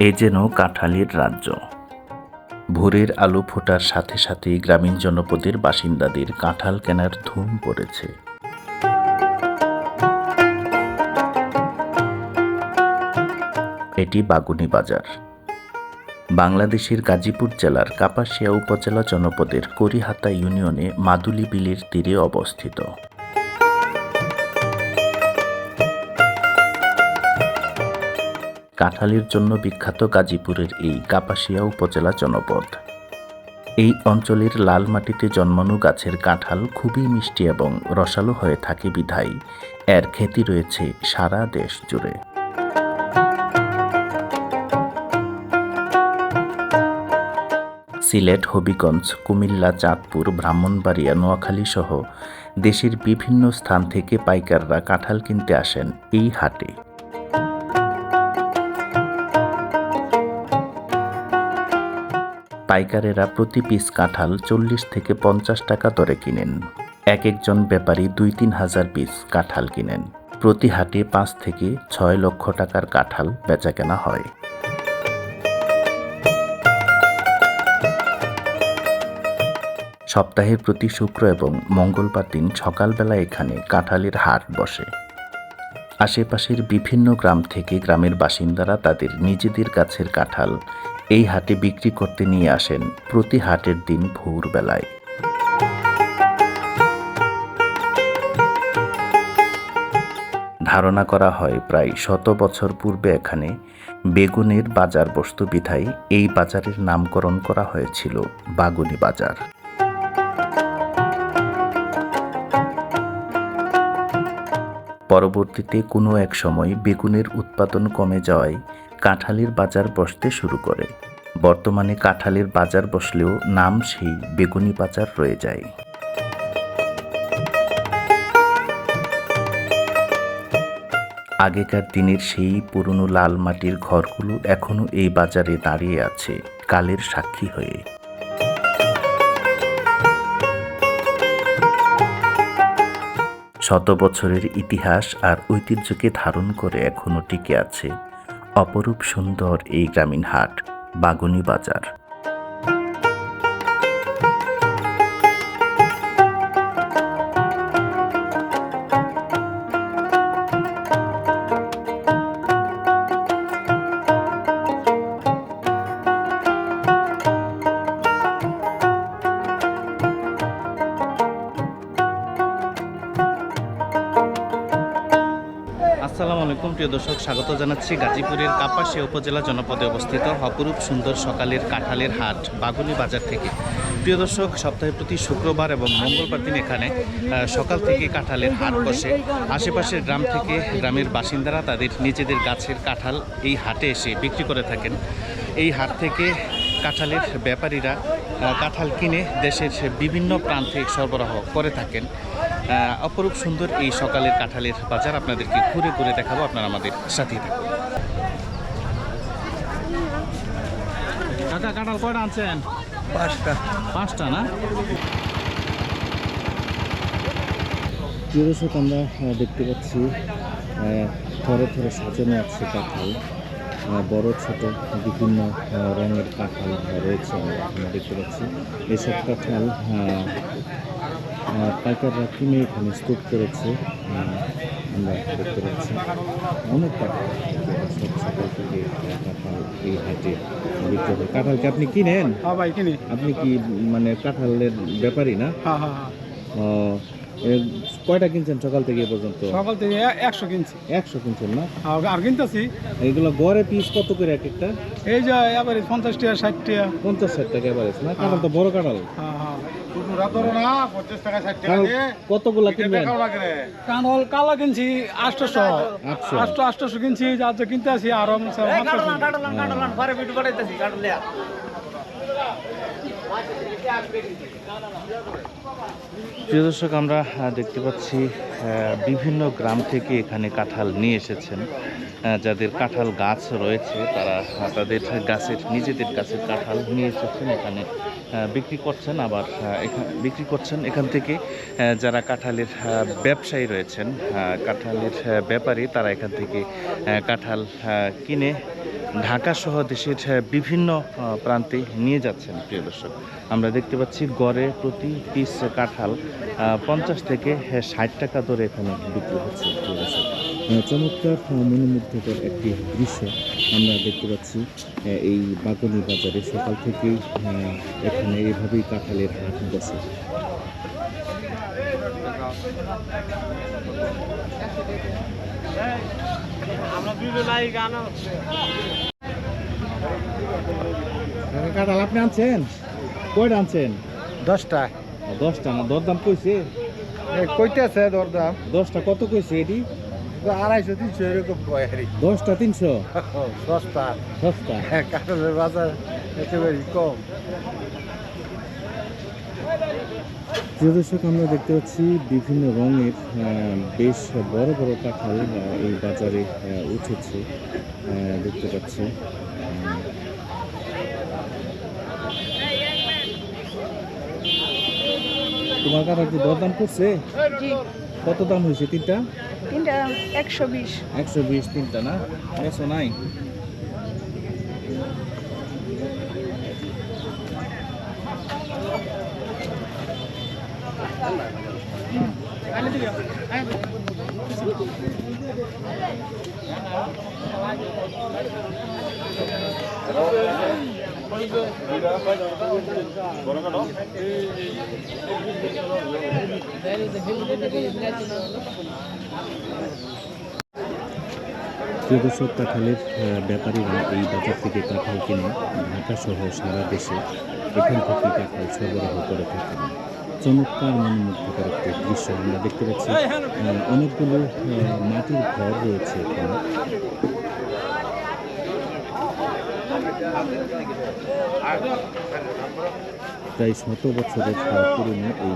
এ যেন কাঁঠালির রাজ্য। ভোরের আলো ফোটার সাথে সাথেই গ্রামীণ জনপদের বাসিন্দাদের কাঁঠাল কেনার ধুম পড়েছে। এটি বাগুনি বাজার। বাংলাদেশের গাজীপুর জেলার কাপাসিয়া উপজেলা জনপদের করিহাতা ইউনিয়নে মাদুলি বিলের তীরে অবস্থিত। কাঁঠালের জন্য বিখ্যাত গাজীপুরের এই কাপাসিয়া উপজেলা জনপদ। এই অঞ্চলের লাল মাটিতে জন্মানো গাছের কাঁঠাল খুবই মিষ্টি এবং রসালো হয়ে থাকে বিধায়। এর খ্যাতি রয়েছে সারা দেশ জুড়ে। সিলেট, হবিগঞ্জ, কুমিল্লা, চাঁদপুর, ব্রাহ্মণবাড়িয়া, নোয়াখালী সহ দেশের বিভিন্ন স্থান থেকে পাইকাররা কাঁঠাল কিনতে আসেন এই হাটে। পাইকারেরা প্রতি পিস কাঁঠাল চল্লিশ থেকে পঞ্চাশ টাকা দরে কিনেন। এক একজন ব্যাপারী দুই তিন হাজার পিস কাঁঠাল কিনেন। প্রতি হাটে পাঁচ থেকে ছয় লক্ষ টাকার কাঁঠাল বেচাকেনা হয়। সপ্তাহের প্রতি শুক্র এবং মঙ্গলবার দিন সকালবেলা এখানে কাঁঠালের হাট বসে। আশেপাশের বিভিন্ন গ্রাম থেকে গ্রামের বাসিন্দারা তাদের নিজেদের গাছের কাঁঠাল এই হাটে বিক্রি করতে নিয়ে আসেন প্রতি হাটের দিন ভোরবেলায়। ধারণা করা হয় প্রায় শত বছর পূর্বে এখানে বেগুনের বাজার বস্তু বিধায় এই বাজারের নামকরণ করা হয়েছিল বাগুনি বাজার। পরবর্তীতে কোনো এক সময় বেগুনের উৎপাদন কমে যাওয়ায় কাঁঠালের বাজার বসতে শুরু করে। বর্তমানে কাঁঠালের বাজার বসলেও নাম সেই বেগুনি বাজার রয়ে যায়। আগেকার দিনের সেই পুরনো লাল মাটির ঘরগুলো এখনও এই বাজারে দাঁড়িয়ে আছে, কালের সাক্ষী হয়ে। শত বছরের ইতিহাস আর ঐতিহ্যকে ধারণ করে এখনও টিকে আছে অপরূপ সুন্দর এই গ্রামীণ হাট, বাগুনি বাজার। আলাইকুম, প্রিয় দর্শক, স্বাগত জানাচ্ছি গাজীপুরের কাপাসিয়া উপজেলা জনপদে অবস্থিত অপরূপ সুন্দর সকালের কাঁঠালের হাট, বাগুনি বাজার থেকে। প্রিয় দর্শক, সপ্তাহে প্রতি শুক্রবার এবং মঙ্গলবার দিন এখানে সকাল থেকে কাঁঠালের হাট বসে। আশেপাশের গ্রাম থেকে গ্রামের বাসিন্দারা তাদের নিজেদের গাছের কাঁঠাল এই হাটে এসে বিক্রি করে থাকেন। এই হাট থেকে কাঁঠালের ব্যাপারীরা কাঁঠাল কিনে দেশের বিভিন্ন প্রান্তে সরবরাহ করে থাকেন। অপরূপ সুন্দর এই সকালের কাঁঠালের বাজার আপনাদেরকে ঘুরে ঘুরে দেখাবো আপনারা আমাদের সাথেই থাকুন। কাকা কাঁঠাল কয়টা আনছেন? পাঁচটা। পাঁচটা না? দর্শক আমরা দেখতে পাচ্ছি থরে থরে সাজানো আছে কাঁঠাল বড় ছোট বিভিন্ন রঙের কাঁঠাল রয়েছে। আমরা দেখতে পাচ্ছি এসব কাঁঠাল পাইকাররা কিনে এখানে স্তূপ করেছে আমরা দেখতে পাচ্ছি অনেক কাঁঠাল সকাল থেকে কাঁঠাল এই হাটে বিক্রি হয় কাঁঠালকে আপনি কিনেন? হ্যাঁ ভাই কিনি। আপনি কি মানে কাঁঠালের ব্যাপারই না? হ্যাঁ হ্যাঁ কয়টা কিনছেন সকাল থেকে এ পর্যন্ত? সকাল থেকে একশো কিনছি। একশো কিনছেন না? আর আর কিনতেছি। এগুলো গড়ে পিস কত করে এক একটা? এই যে এবারে পঞ্চাশ টাকা ষাট টাকা। পঞ্চাশ ষাট টাকা এভারেজ না? কাঁঠাল তো বড় কাঁঠাল। হ্যাঁ হ্যাঁ। কাঁঠাল কতগুলা কিনবেন? কানল কালা কিনছি আটশোশো। আটশো। আটশো আটশোশো কিনছি যা যা কিনতে আসি আরও প্রিয় দর্শক, আমরা দেখতে পাচ্ছি বিভিন্ন গ্রাম থেকে এখানে কাঁঠাল নিয়ে এসেছেন। যাদের কাঁঠাল গাছ রয়েছে, তারা তাদের গাছের, নিজেদের গাছের কাঁঠাল নিয়ে এসেছেন, এখানে বিক্রি করছেন, আবার এখানে, বিক্রি করছেন। এখান থেকে যারা কাঁঠালের ব্যবসায়ী রয়েছেন কাঁঠালের ব্যাপারী তারা এখান থেকে কাঁঠাল কিনে ঢাকা সহ দেশের বিভিন্ন প্রান্তে নিয়ে যাচ্ছেন, প্রিয় দর্শক। আমরা দেখতে পাচ্ছি, গড়ে প্রতি পিস কাঁঠাল পঞ্চাশ থেকে ষাট টাকা দরে এখানে বিক্রি হচ্ছে চমৎকার মনোমুগ্ধকর একটি দৃশ্য আমরা দেখতে পাচ্ছি এই বাগনি বাজারে সকাল থেকেই আহ, এখানে এভাবেই কাঁঠালের হাট বসে কাঁঠাল আপনি আনছেন? কয়টা আনছেন? দশটা। দশটা না দরদাম কইছে? কইতেছে দরদাম। দশটা কত কইছে এটি? আড়াইশো তিনশো এরকম কয় আর দশটা তিনশো? সস্তা। কাঁঠালের বাজার একেবারে কম। প্রিয় দর্শক আমরা দেখতে পাচ্ছি বিভিন্ন রঙের বেশ বড় বড় কাঁঠাল এই বাজারে উঠেছে। দেখতে পাচ্ছি তোমার কাঁঠাল কি দরদাম করছে? জি। কত দাম হয়েছে তিনটা? তিনটা একশো বিশ। একশো বিশ তিনটা না? একশো নাই। দর্শক কাঁঠালের ব্যাপারীরা এই বাজার থেকে কাঁঠাল কিনে ঢাকা সহ সারা দেশে এখান থেকে কাঁঠাল সরবরাহ করে থাকেন। চমৎকার মনোমুগ্ধকর একটি দৃশ্য আমরা দেখতে পাচ্ছি। অনেকগুলো মাটির ঘর রয়েছে এখানে। প্রায় শত বছরের পুরনো এই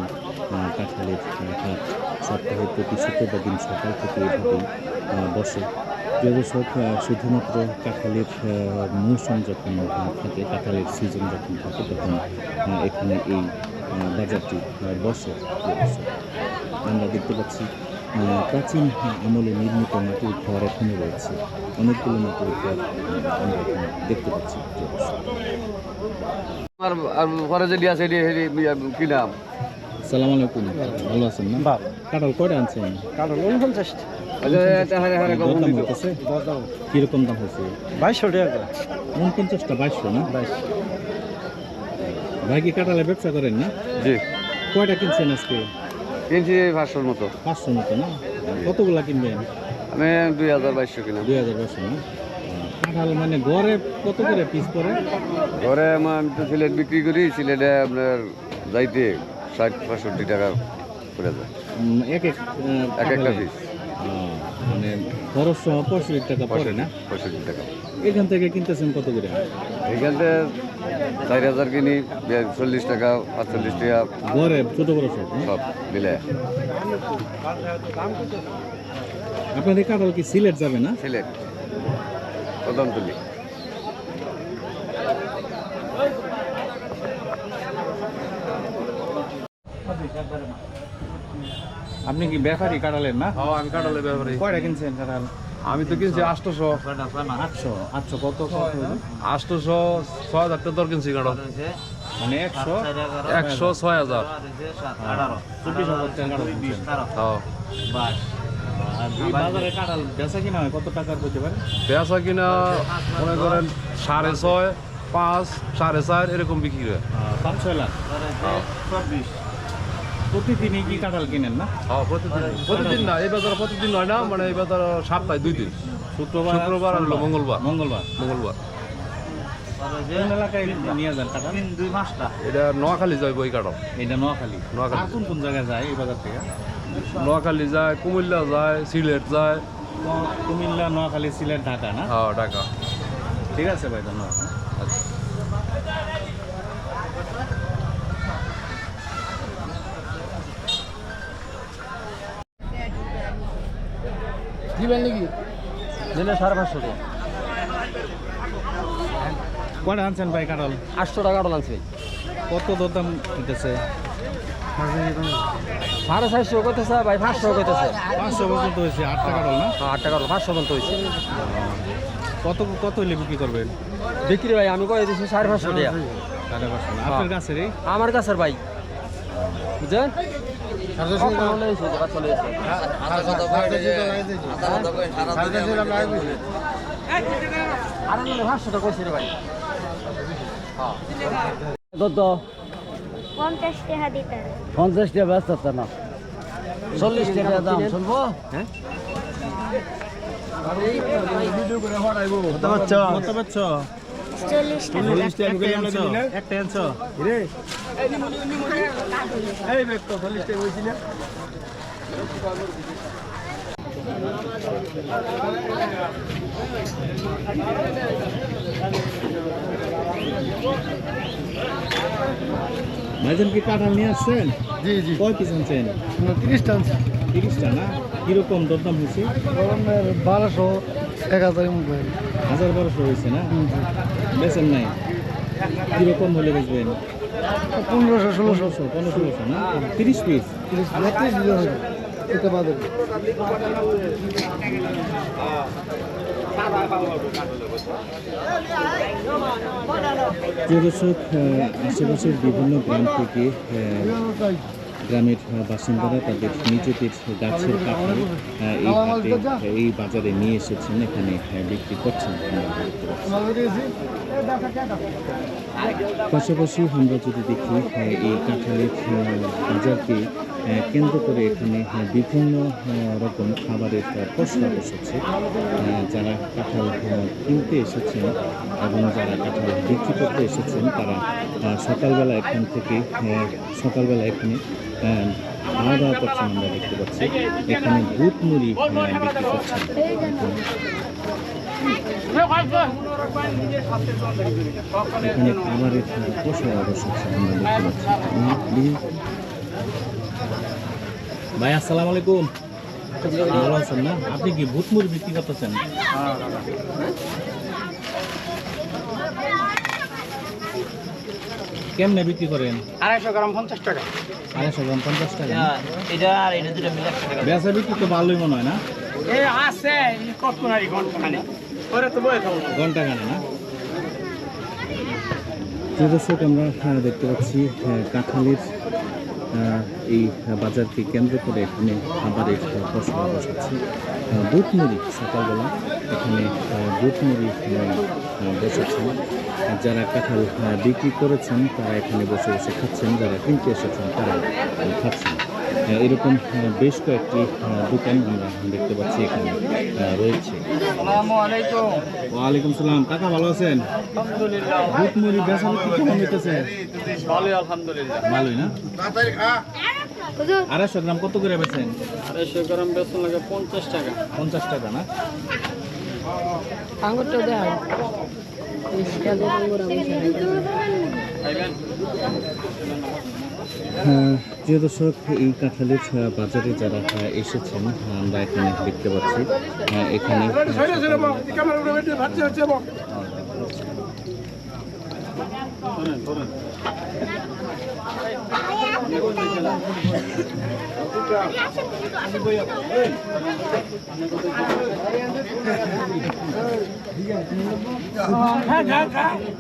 কাঁঠালের হাট সপ্তাহে প্রতি শুক্রবার দিন সকাল থেকে এভাবেই বসে। প্রিয় শুধুমাত্র কাঁঠালের মৌসুম যখন থাকে, কাঁঠালের সিজন যখন থাকে, তখন এখানে এই বাজারটি বসে। আমরা দেখতে পাচ্ছি প্রাচীন আমলে নির্মিত মাটির ঘর এখনও রয়েছে। অনেকগুলো মাটির ঘর আহ, আমরা এখানে দেখতে পাচ্ছি। প্রিয় দর্শক আর আর পরে যেটি আছে এটি এটি কি নাম? সালাম আলাইকুম। ভালো আছেন না? বাপ কাঁঠাল কয়টা আনছেন? কাঁঠাল উনপঞ্চাশ হারে হারে দরদাম হইতেছে? দরদাম কীরকম দাম হয়েছে বাইশশো টাকা উনপঞ্চাশটা বাইশশো না? বাইশ। ভাই কি কাঁঠালের ব্যবসা করেন না? জি। কয়টা কিনছেন আজকে? কিনছি পাঁচশোর মতো। পাঁচশোর মতো না? কতগুলা কিনবেন? আমি দুই হাজার বাইশশো কিনা দুই হাজার বাইশশো না? কাঁঠাল মানে গড়ে কত করে পিস করে ঘরে আমার আমি তো সিলেট বিক্রি করি সিলেটে আপনার যাইতে ষাট পঁয়ষট্টি টাকা করে যায়। এক এক একটা পিস। মানে খরচ সহ পঁয়ষট্টি টাকা পড়ে না? পঁয়ষট্টি টাকা। এখান থেকে কিনতেছেন কত করে? এখান থেকে চার হাজার কিনি চল্লিশ টাকা পাঁচচল্লিশ টাকা। ঘরে ছোট বড় সব না? সব মিলে। আপনাদের কাঁঠাল কি সিলেট যাবে না? সিলেট কদমতলি আপনি কি ব্যাপারী কাঁঠালের না? হ্যাঁ আমি কাটালে ব্যাপারে। কয়টা কিনছেন কাঁঠাল আমি তো কিনছি আটশোশো। আটশো আটশো কত? আটশোশো ছয় হাজার টাকা দর কিনছি কাটা মানে একশো? একশো ছয় হাজার। চব্বিশ হাজার টাকা। হ্যাঁ? কাঁঠাল বেচা কিনা মনে করেন সাড়ে ছয় পাঁচ সাড়ে চার এরকম বিক্রি হয়। পাঁচ ছয় লাখ। প্রতিদিনই কি কাঁঠাল কিনেন না? হ্যাঁ প্রতিদিন। প্রতিদিন না এই বাজার প্রতিদিন হয় না মানে এই বাজার সপ্তাহে দুই দিন। শুক্রবার শুক্রবার আর মঙ্গলবার। মঙ্গলবার। মঙ্গলবার। কাঁঠাল? এটা নোয়াখালী যায় বই কাটো এটা নোয়াখালী। নোয়াখালী। কোন কোন জায়গায় যায় এই বাজার থেকে? নোয়াখালী যায় কুমিল্লা যায় সিলেট যায়। কুমিল্লা নোয়াখালী সিলেট ঢাকা না? হ্যাঁ ঢাকা। ঠিক আছে ভাই ধন্যবাদ। দিলে সাড়ে পাঁচশো টাকা কটা আনছেন ভাই কাঁঠাল? আটশো টাকা কাটল আনছি। কত দরদাম দিতেছে? সাড়ে চারশো কইতেছে ভাই পাঁচশো কইতেছে। পাঁচশো পর্যন্ত হয়েছে আটটা কাঁঠাল না? আট টাকা পাঁচশো পর্যন্ত হয়েছে। কত কত হইলে বিক্রি করবেন? বিক্রি ভাই আমি কয়ে দিচ্ছি সাড়ে পাঁচশো টাকা সাড়ে পাঁচশো আপনার কাছে রে আমার কাছের ভাই। বুঝছেন? পঞ্চাশ টাকা ব্যস্ত আছে না চল্লিশ টাকা দাম শুনব হ্যাঁ পাচ্ছ চল্লিশ টাকা একটাই আনছো আনছো এই বেগ তো চল্লিশ টাকা বলছি না ভাইজান কি কাঁঠাল নিয়ে আসছেন? জি জি। কয় পিস আনছেন? তিরিশ টান তিরিশটা না? কীরকম দরদাম হয়েছে? বারোশো এক হাজারের মতো। হাজার বারোশো হয়েছে না? বেচেন নাই? কীরকম হলে বেচবেন? পনেরোশো ষোলোশো। পনেরো ষোলোশো না? তিরিশ পিস? তিরিশ এটা বাদে। প্রিয় দর্শক আশেপাশের বিভিন্ন গ্রাম থেকে গ্রামের বাসিন্দারা তাদের নিজেদের গাছের কাঠাল এই হাটে এই বাজারে নিয়ে এসেছেন, এখানে বিক্রি করছেন। পাশাপাশি আমরা যদি দেখি এই কাঁঠালের বাজারকে কেন্দ্র করে এখানে বিভিন্ন রকম খাবারের প্রস্তাব এসেছে। যারা কাঁঠাল কিনতে এসেছেন এবং যারা কাঁঠাল বিক্রি করতে এসেছেন, তারা সকালবেলা এখান থেকে সকালবেলা এখানে খাওয়া দাওয়া করছেন আমরা দেখতে পাচ্ছি। এখানে বুট মুড়ি বিক্রি করছেন। এখানে খাবারের প্রসার বসেছে আমরা দেখতে পাচ্ছি। ভাই আসসালামু আলাইকুম। ভালো আছেন না? আপনি কি ভূতমুর বিক্রি করতেছেন? কেমনে বিক্রি করেন? আড়াইশো গ্রাম পঞ্চাশ টাকা। আড়াইশো গ্রাম পঞ্চাশ টাকা। এটা আর এটা দুটো মিলে বেচা বিক্রি তো ভালোই মনে হয় না? এই আছে ঘণ্টা খানে ওরে তো বয়ে ঘণ্টা না? দর্শক আমরা দেখতে পাচ্ছি আহ, কাঁঠালের এই বাজারকে কেন্দ্র করে এখানে খাবারের আহ, ফসল বসাচ্ছে। আহ, বুট মুড়ি সকালবেলা এখানে বুটমুড়ি বসেছে যারা কাঁঠাল বিক্রি করেছেন তারা এখানে বসে বসে খাচ্ছেন যারা কিনতে এসেছেন তারা খাচ্ছেন। এরকম বেশ কয়েকটি দোকান আমরা দেখতে পাচ্ছি এখানে রয়েছে। ওয়ালাইকুম সালাম। কাকা ভালো আছেন? আলহামদুলিল্লাহ। ভূতমুড়ি বেচা বিক্রি কেমন হইতেছে ভালোই আলহামদুলিল্লাহ। ভালোই না? আড়াইশো গ্রাম কত করে বেছেন আড়াইশো গ্রাম বেতন লাগে পঞ্চাশ টাকা। পঞ্চাশ টাকা না? আঙুরটা দেয় আঙুর আহ, প্রিয় দর্শক এই কাঁঠালের বাজারে যারা আহ, এসেছেন আমরা এখানে দেখতে পাচ্ছি। এখানে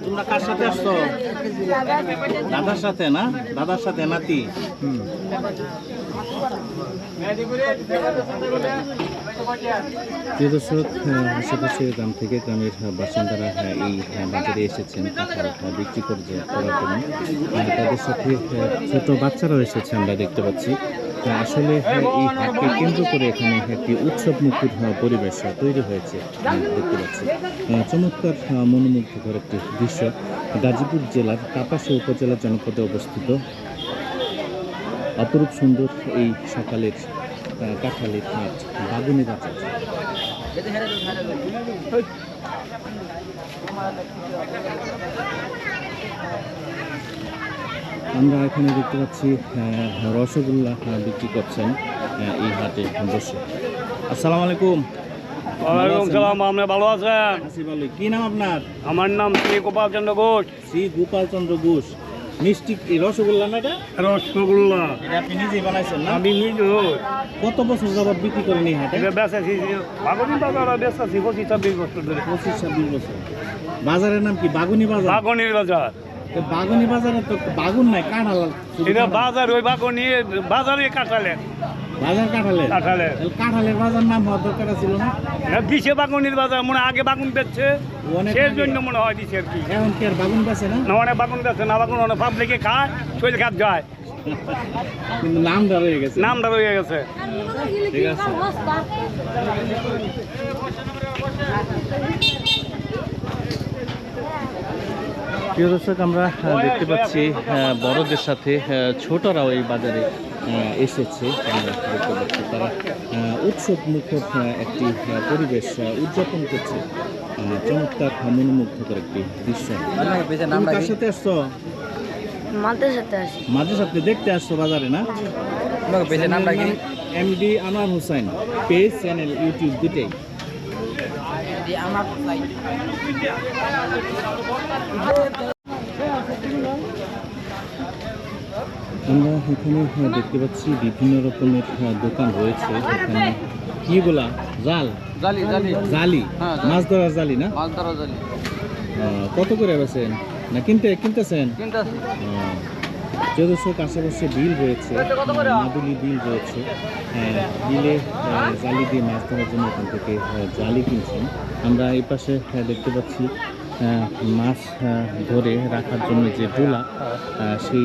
তোমরা কার সাথে আসছো? দাদার সাথে না? দাদার সাথে নাতি? প্রিয় দর্শক আহ, আশেপাশের গ্রাম থেকে গ্রামের বাসিন্দারা আহ, এই বাজারে এসেছেন বিক্রি করতে করার জন্য। তাদের সাথে ছোট বাচ্চারাও এসেছে আমরা দেখতে পাচ্ছি। আসলে এই হাটকে কেন্দ্র করে এখানে একটি উৎসব মুখর পরিবেশ তৈরি হয়েছে দেখতে পাচ্ছি। চমৎকার মনোমুগ্ধকর একটি দৃশ্য। গাজীপুর জেলার কাপাসী উপজেলা জনপদে অবস্থিত। অপরূপ সুন্দর এই সকালের কাঁঠালের হাট বাগুনি বাজার আমরা এখানে দেখতে পাচ্ছি রসগোল্লা বিক্রি করছেন এই হাটে বসে আসসালামু আলাইকুম। ওয়ালাইকুম সালাম আপনি ভালো আছেন? কি নাম আপনার? আমার নাম শ্রী গোপাল চন্দ্র ঘোষ। শ্রী গোপাল চন্দ্র ঘোষ। মিষ্টি রসগোল্লা না এটা? রসগোল্লা। এটা আপনি নিজেই বানাইছেন না? আমি নিজে কত বছর যাবত বিক্রি করেন এই হাটে? এটা বেচাছি বাগুনি বাজার বেচাছি পঁচিশ ছাব্বিশ বছর ধরে। পঁচিশ ছাব্বিশ বছর। বাজারের নাম কি? বাগুনি বাজার? বাগুনির বাজার। তো বাগুনি বাজারে তো বাগুন নাই কাঁঠাল এটা। বাজার ওই বাগুনি বাজারে কাটালে বাজার কাঁঠালের? কাটালে কাঁঠালের বাজার নাম হওয়ার দরকার ছিল না? দিছে বাগুনির বাজার মনে আগে বাগুন বেচছে। অনেক সেই জন্য মনে হয় দিছে আর কি। এখন কি আর বাগুন বেছে না? না অনেক বাগুন না বাগুন অনেক পাবলিকে খায় শরীর খাত যায়। কিন্তু নামটা রয়ে গেছে। নামটা রয়ে গেছে। ঠিক আছে। প্রিয় দর্শক আমরা দেখতে পাচ্ছি আহ, বড়দের সাথে আহ, ছোটরাও এই বাজারে এসেছে। দেখতে পাচ্ছি তারা উৎসব মুখর একটি পরিবেশ উদযাপন করছে। চমৎকার মনোমুগ্ধকর একটি দৃশ্য। কার সাথে আসছো? মাঝে সাথে দেখতে আসছো বাজারে না? MD Anwar Hossain page channel YouTube দুটেই। আমরা এখানে দেখতে পাচ্ছি বিভিন্ন রকমের দোকান রয়েছে। এখানে কিগুলা জাল? জালি জালি। জালি? হ্যাঁ, মাছ ধরার জালি না? মাছ জালি। কত করে বেছেন না কিনতে কিনতেছেন? চৌদশোক আশেপাশে বিল রয়েছে। মাদুলি বিল রয়েছে। বিলে জালি দিয়ে মাছ ধরার জন্য এখান থেকে জালি কিনছেন। আমরা এই পাশে দেখতে পাচ্ছি মাছ ধরে রাখার জন্য যে ডোলা সেই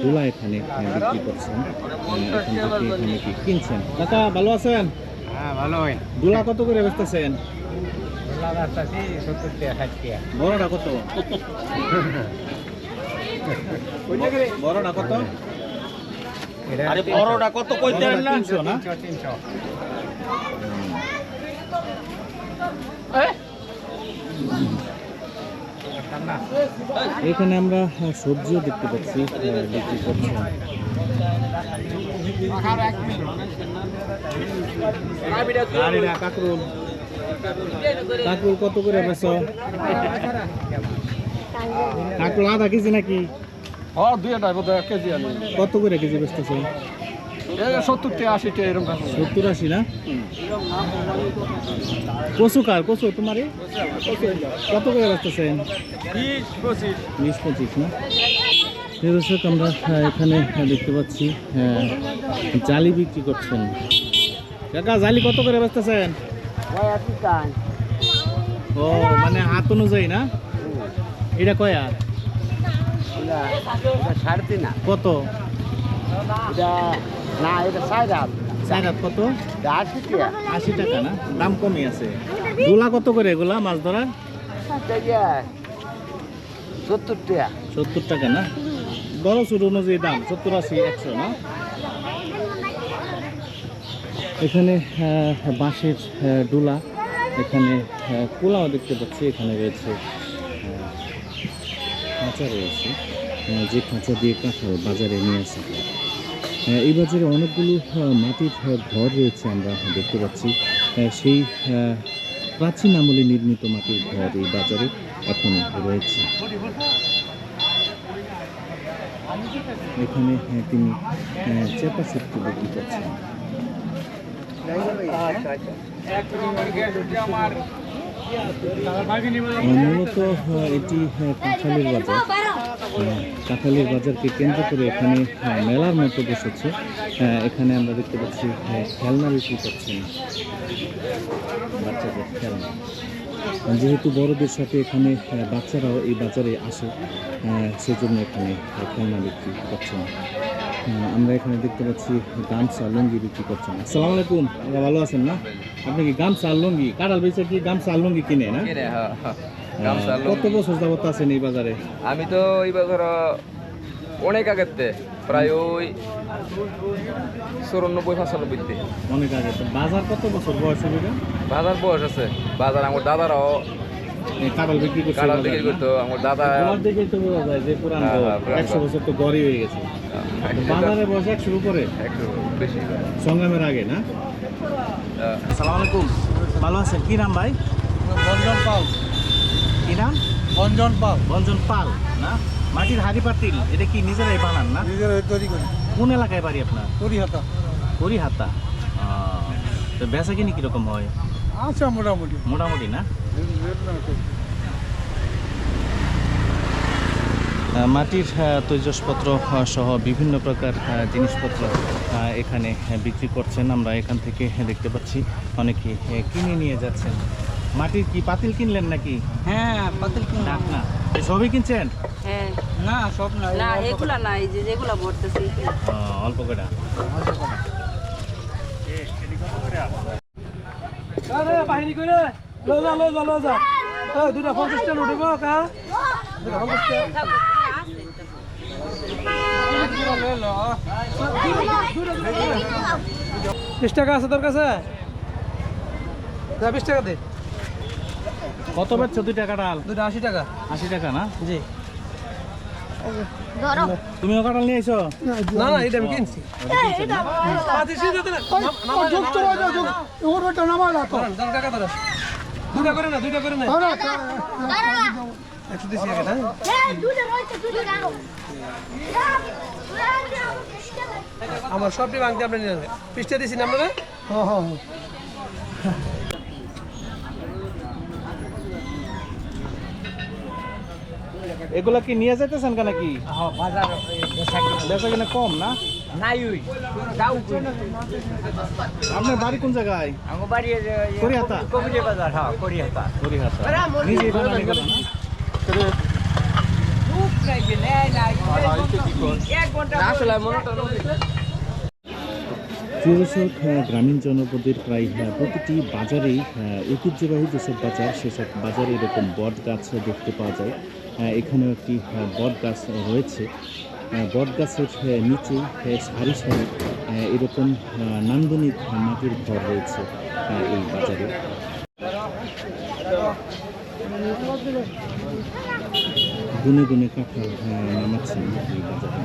ডোলা এখানে বিক্রি করছেন। এখান থেকে এখানে কি কিনছেন? কাকা ভালো আছেন? হ্যাঁ ভালোই ডোলা কত করে বেচতেছেন? বড়টা কত? বড়টা কত? আরে বড়টা কত কইতে না? এখানে আমরা সবজিও দেখতে পাচ্ছি বিক্রি করছে। কাকরুল। কাকরুল কত করে বেছ কাকরুল আধা কেজি নাকি? ও দুই কেজি কত করে কেজি বেচতেছে? সত্তর টাকা আশি টাকা এরকম সত্তর আশি না? কচু কার? কচু তোমার কত করে বিশ পঁচিশ বিশ না দর্শক আমরা এখানে দেখতে পাচ্ছি জালি বিক্রি করছেন। কাকা জালি কত করে বেচতেছেন? ও মানে হাত অনুযায়ী না? এটা কয় আর সাড়ে তিন কত? এটা না এটা সাড়ে হাত চার হাত কত? আশি টাকা। আশি টাকা না? দাম কমই আছে। গোলা কত করে এগুলা মাছ ধরার সত্তর টাকা। সত্তর টাকা না? বড় ছোট অনুযায়ী দাম সত্তর আশি একশো না? এখানে বাঁশের ডোলা এখানে কোলাও দেখতে পাচ্ছি এখানে রয়েছে খাঁচা রয়েছে। যে খাঁচা দিয়ে কাঁঠাল বাজারে নিয়ে আসা এই বাজারে অনেকগুলো মাটির ঘর রয়েছে আমরা দেখতে পাচ্ছি। সেই প্রাচীন আমলে নির্মিত মাটির ঘর এই বাজারে এখনও রয়েছে। এখানে তিনি চেপা সেটটি বিক্রি করছেন। মূলত এটি কাঁঠালের বাজার। কাঁঠালের বাজারকে কেন্দ্র করে এখানে মেলার মতো বসেছে। এখানে আমরা দেখতে পাচ্ছি আহ, খেলনা বিক্রি করছেন বাচ্চাদের খেলনা। যেহেতু বড়দের সাথে এখানে আহ, বাচ্চারাও এই বাজারে আসে সেজন্য এখানে খেলনা বিক্রি করছেন। আমরা এখানে দেখতে পাচ্ছি গামছা লুঙ্গি বিক্রি করছেন। আসসালামু আলাইকুম ভালো আছেন না? আপনি কি গামছা লুঙ্গি কাঁঠাল বেচে কি গামছা লুঙ্গি কিনে না? কত বছর যাবত আছেন এই বাজারে? আমি তো এই বছর অনেক আগেতে প্রায় ওই চৌরানব্বই পঁচানব্বইতে অনেক আগে। বাজার কত বছর বয়স হবে বাজার বয়স আছে। বাজার আমার দাদারাও কাঁঠাল বিক্রি করছে কাঁঠাল বিক্রি করতো আমার দাদা তো বোঝা যায় যে পুরান হ্যাঁ, হ্যাঁ, একশো বছর তো গড়ই হয়ে গেছে। বাজারে বয়স একশোর উপরে? একটু বেশি সংগ্রামের আগে না? আলাইকুম। ভালো আছেন? কি নাম ভাই? পাল। কি নাম? রঞ্জন পাল। রঞ্জন পাল না? মাটির হাড়ি পাতিল এটা কি নিজেরাই বানান না? নিজের তৈরি করি। কোন এলাকায় বাড়ি আপনার? তো বেচা কিনি কীরকম হয়? আচ্ছা মোটামুটি। মোটামুটি না? মাটির তৈজসপত্র সহ বিভিন্ন প্রকার জিনিসপত্র এখানে বিক্রি করছেন। আমরা এখান থেকে দেখতে পাচ্ছি অনেকে কিনে নিয়ে যাচ্ছেন। মাটির কি পাতিল কিনলেন নাকি? হ্যাঁ পাতিল কিনা না না। এই সবই কিনছেন? হ্যাঁ। না সব না না এগুলা নাই যে যেগুলা ভরতেছে। অল্প করে বাহিনী করে লো যা লো যা লো যা। এই দুটা পঞ্চাশ টাকা উঠিব কা। দুটা পঞ্চাশ টাকা বিশ টাকা আছে তোর কাছে? যা বিশ টাকা দে। কত বেচছো দুই টাকা ডাল। দুটা আশি টাকা। আশি টাকা না? জি। তুমিও কাঁঠাল নিয়ে এসো না না এটা আমি কিনছি। দুইটা করে না দুইটা করে না। একশো দিছি আগে হ্যাঁ? আমার সবটি ভাঙতে আপনি নিয়ে পিসটা দিছি না আপনারা? এগুলা কি নিয়ে যেতেছেন কেন কি? বেচা কিনা। কম না? আপনার বাড়ি কোন জায়গায়? আমার বাড়ি করিহাতা। বাজার হ্যাঁ করিহাতা। করিহাতা। গ্রামীণ জনপদের প্রায় আহ, প্রতিটি বাজারেই আহ, ঐতিহ্যবাহী যেসব বাজার সেসব বাজারে এরকম বট গাছ দেখতে পাওয়া যায়। এখানেও একটি বট গাছ রয়েছে। বট গাছের আহ, সারি সারি এরকম নান্দনিক মাটির ঘর রয়েছে এই বাজারে। গুনে গুনে কাঁঠাল নামাচ্ছেন এই বাজারে।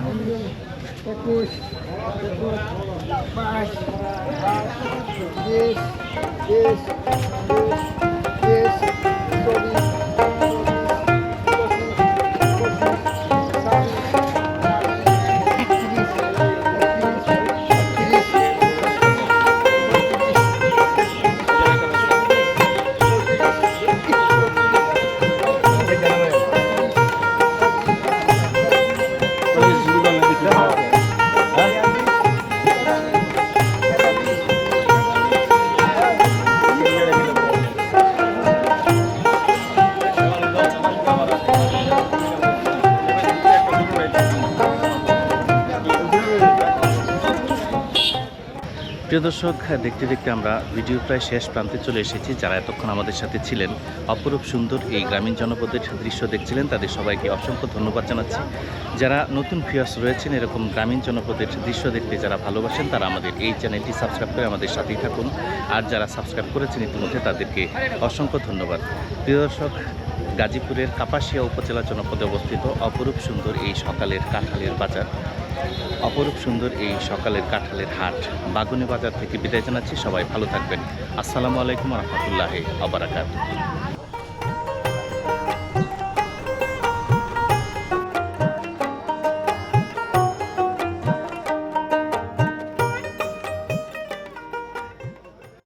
দর্শক, দেখতে দেখতে আমরা ভিডিও প্রায় শেষ প্রান্তে চলে এসেছি। যারা এতক্ষণ আমাদের সাথে ছিলেন, অপরূপ সুন্দর এই গ্রামীণ জনপদের দৃশ্য দেখছিলেন, তাদের সবাইকে অসংখ্য ধন্যবাদ জানাচ্ছি। যারা নতুন ফিয়ার্স রয়েছেন, এরকম গ্রামীণ জনপদের দৃশ্য দেখতে যারা ভালোবাসেন, তারা আমাদের এই চ্যানেলটি সাবস্ক্রাইব করে আমাদের সাথেই থাকুন। আর যারা সাবস্ক্রাইব করেছেন, ইতিমধ্যে তাদেরকে অসংখ্য ধন্যবাদ। প্রিয় দর্শক, গাজীপুরের কাপাসিয়া উপজেলা জনপদে অবস্থিত অপরূপ সুন্দর এই সকালের কাঁঠালের বাজার। অপরূপ সুন্দর এই সকালের কাঁঠালের হাট। বাগুনি বাজার থেকে বিদায় জানাচ্ছি, সবাই ভালো থাকবেন। আসসালামু আলাইকুম রহমতুল্লাহ আবরাকাত